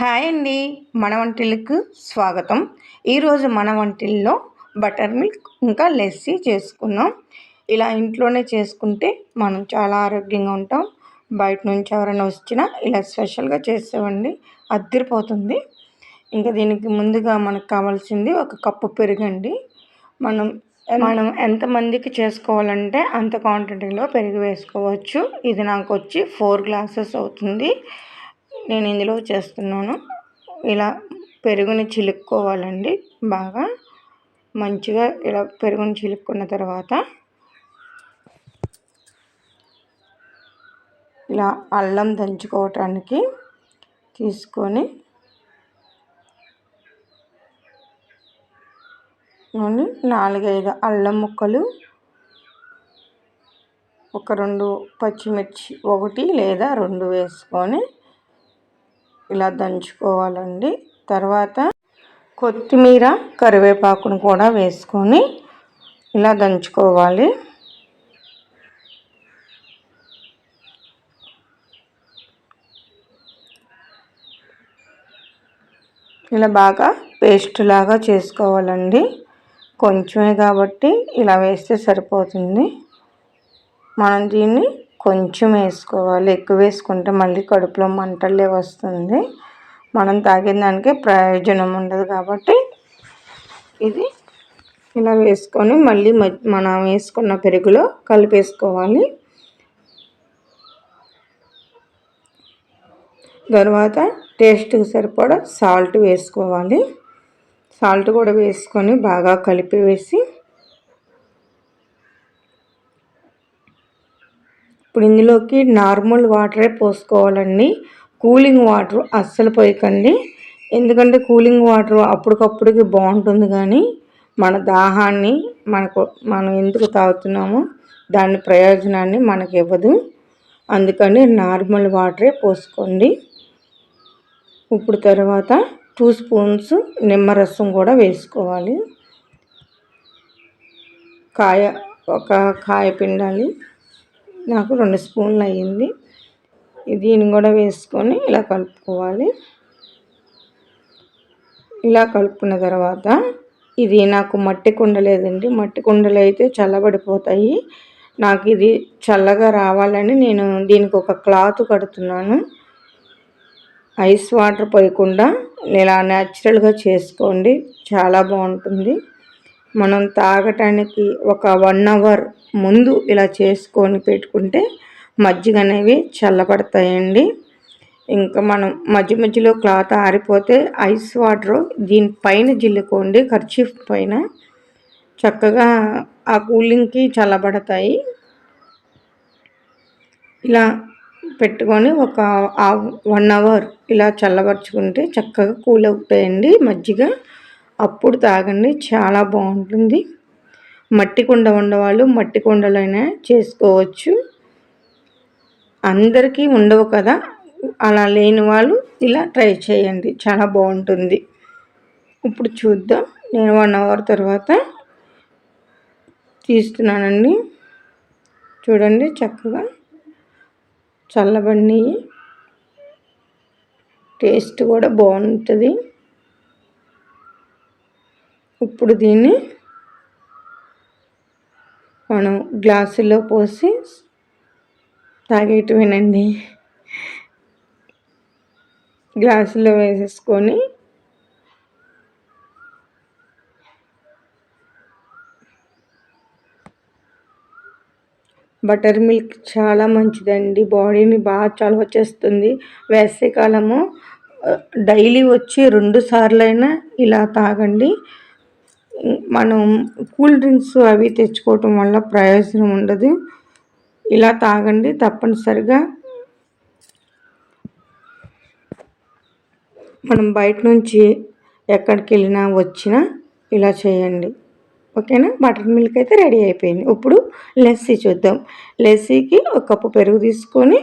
Hi అండి మన వంటిలకు స్వాగతం. ఈరోజు మన వంటిల్లో బటర్ మిల్క్ ఇంకా లెస్సీ చేసుకున్నాం. ఇలా ఇంట్లోనే చేసుకుంటే మనం చాలా ఆరోగ్యంగా ఉంటాం. బయట నుంచి ఎవరైనా వచ్చినా ఇలా స్పెషల్గా చేసేవండి అద్దరిపోతుంది. ఇంకా దీనికి ముందుగా మనకు కావాల్సింది ఒక కప్పు పెరుగండి. మనం మనం ఎంతమందికి చేసుకోవాలంటే అంత క్వాంటిటీలో పెరుగు వేసుకోవచ్చు. ఇది నాకు వచ్చి ఫోర్ గ్లాసెస్ అవుతుంది. నేను ఇందులో చేస్తున్నాను. ఇలా పెరుగుని చిలుక్కోవాలండి బాగా. మంచిగా ఇలా పెరుగుని చిలుక్కున్న తర్వాత ఇలా అల్లం దంచుకోవటానికి తీసుకొని నాలుగైదు అల్లం ముక్కలు ఒక రెండు పచ్చిమిర్చి ఒకటి లేదా రెండు వేసుకొని ఇలా దంచుకోవాలండి. తర్వాత కొత్తిమీర కరివేపాకును కూడా వేసుకొని ఇలా దంచుకోవాలి. ఇలా బాగా పేస్ట్ లాగా చేసుకోవాలండి. కొంచెమే కాబట్టి ఇలా వేస్తే సరిపోతుంది. మనం దీన్ని కొంచెం వేసుకోవాలి. ఎక్కువ వేసుకుంటే మళ్ళీ కడుపులో మంటలే వస్తుంది. మనం తాగిన దానికి ప్రయోజనం ఉండదు కాబట్టి ఇది ఇలా వేసుకొని మళ్ళీ మనం వేసుకున్న పెరుగులో కలిపేసుకోవాలి. తర్వాత టేస్ట్కి సరిపడా సాల్ట్ వేసుకోవాలి. సాల్ట్ కూడా వేసుకొని బాగా కలిపి వేసి ఇప్పుడు ఇందులోకి నార్మల్ వాటరే పోసుకోవాలండి. కూలింగ్ వాటర్ అస్సలు పోయకండి. ఎందుకంటే కూలింగ్ వాటర్ అప్పటికప్పుడుకి బాగుంటుంది కానీ మన దాహాన్ని మనకు మనం ఎందుకు తాగుతున్నామో దాని ప్రయోజనాన్ని మనకి ఇవ్వదు. అందుకని నార్మల్ వాటరే పోసుకోండి. ఇప్పుడు తర్వాత టూ స్పూన్స్ నిమ్మరసం కూడా వేసుకోవాలి. కాయ ఒక కాయ పిండాలి. నాకు రెండు స్పూన్లు అయ్యింది. దీన్ని కూడా వేసుకొని ఇలా కలుపుకోవాలి. ఇలా కలుపుకున్న తర్వాత ఇది నాకు మట్టి కుండ లేదండి మట్టి కుండలు అయితే చల్లబడిపోతాయి. నాకు ఇది చల్లగా రావాలని నేను దీనికి ఒక క్లాత్ కడుతున్నాను. ఐస్ వాటర్ పోయకుండా ఇలా న్యాచురల్గా చేసుకోండి. చాలా బాగుంటుంది. మనం తాగటానికి ఒక వన్ అవర్ ముందు ఇలా చేసుకొని పెట్టుకుంటే మజ్జిగ అనేవి చల్లబడతాయండి. ఇంకా మనం మధ్య మధ్యలో క్లాత్ ఆరిపోతే ఐస్ వాటర్ దీనిపైన జిల్లుకోండి ఖర్చీఫ్ పైన. చక్కగా ఆ కూలింగ్కి చల్లబడతాయి. ఇలా పెట్టుకొని ఒక వన్ అవర్ ఇలా చల్లబరుచుకుంటే చక్కగా కూల్ అవుతాయండి మజ్జిగ. అప్పుడు తాగండి చాలా బాగుంటుంది. మట్టి కుండ ఉండవాళ్ళు మట్టి కుండలైనా చేసుకోవచ్చు. అందరికీ ఉండవు కదా? అలా లేని వాళ్ళు ఇలా ట్రై చేయండి చాలా బాగుంటుంది. ఇప్పుడు చూద్దాం నేను వన్ అవర్ తర్వాత తీస్తున్నానండి. చూడండి చక్కగా చల్లబండి టేస్ట్ కూడా బాగుంటుంది. ఇప్పుడు దీన్ని మనం గ్లాసులో పోసి తాగేటివేనండి. గ్లాసులో వేసేసుకొని బటర్ మిల్క్ చాలా మంచిదండి. బాడీని బాగా చలవ చేస్తుంది వేసవికాలము డైలీ వచ్చి రెండు సార్లైనా ఇలా తాగండి. మనం కూల్ డ్రింక్స్ అవి తెచ్చుకోవటం వల్ల ప్రయోజనం ఉండదు. ఇలా తాగండి తప్పనిసరిగా. మనం బయట నుంచి ఎక్కడికి వెళ్ళినా వచ్చినా ఇలా చేయండి. ఓకేనా? బటర్ మిల్క్ అయితే రెడీ అయిపోయింది. ఇప్పుడు లస్సీ చూద్దాం. లస్సీకి ఒక కప్పు పెరుగు తీసుకొని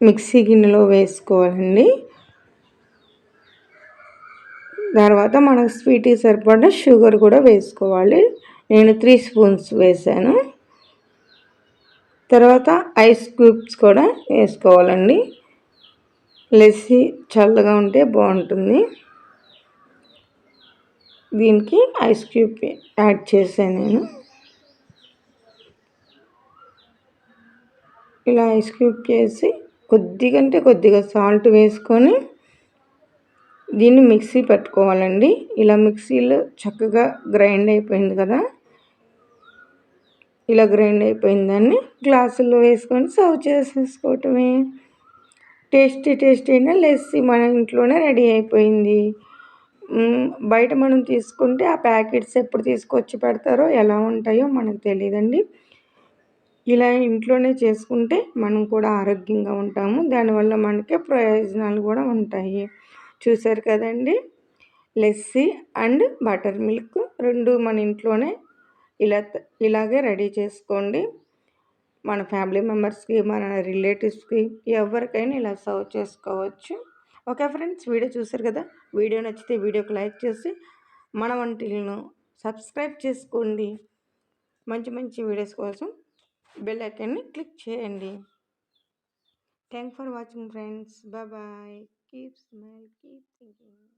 మిక్సీ గిన్నెలో వేసుకోవాలండి. తర్వాత మనకు స్వీట్కి సరిపడా షుగర్ కూడా వేసుకోవాలి. నేను త్రీ స్పూన్స్ వేసాను. తర్వాత ఐస్ క్యూబ్స్ కూడా వేసుకోవాలండి. లెస్సీ చల్లగా ఉంటే బాగుంటుంది. దీనికి ఐస్ క్యూబ్ యాడ్ చేశాను నేను. ఇలా ఐస్ క్యూబ్ చేసి కొద్దిగంటే కొద్దిగా సాల్ట్ వేసుకొని దీన్ని మిక్సీ పెట్టుకోవాలండి. ఇలా మిక్సీలో చక్కగా గ్రైండ్ అయిపోయింది కదా. ఇలా గ్రైండ్ అయిపోయిన దాన్ని గ్లాసుల్లో వేసుకొని సర్వ్ చేసేసుకోవటమే. టేస్టీ టేస్టీ అయినా లెస్సీ మన ఇంట్లోనే రెడీ అయిపోయింది. బయట మనం తీసుకుంటే ఆ ప్యాకెట్స్ ఎప్పుడు తీసుకొచ్చి పెడతారో ఎలా ఉంటాయో మనకు తెలియదండి. ఇలా ఇంట్లోనే చేసుకుంటే మనం కూడా ఆరోగ్యంగా ఉంటాము. దానివల్ల మనకే ప్రయోజనాలు కూడా ఉంటాయి. చూసారు కదండి? లెస్సీ అండ్ బటర్ మిల్క్ రెండు మన ఇంట్లోనే ఇలా ఇలాగే రెడీ చేసుకోండి. మన ఫ్యామిలీ మెంబర్స్కి మన రిలేటివ్స్కి ఎవరికైనా ఇలా సర్వ్ చేసుకోవచ్చు. ఓకే ఫ్రెండ్స్ వీడియో చూసారు కదా? వీడియో నచ్చితే వీడియోకి లైక్ చేసి మన వంటలను సబ్స్క్రైబ్ చేసుకోండి. మంచి మంచి వీడియోస్ కోసం బెల్ ఐకాన్ని క్లిక్ చేయండి. Thank for watching friends. Bye. Keep smile, keep thinking.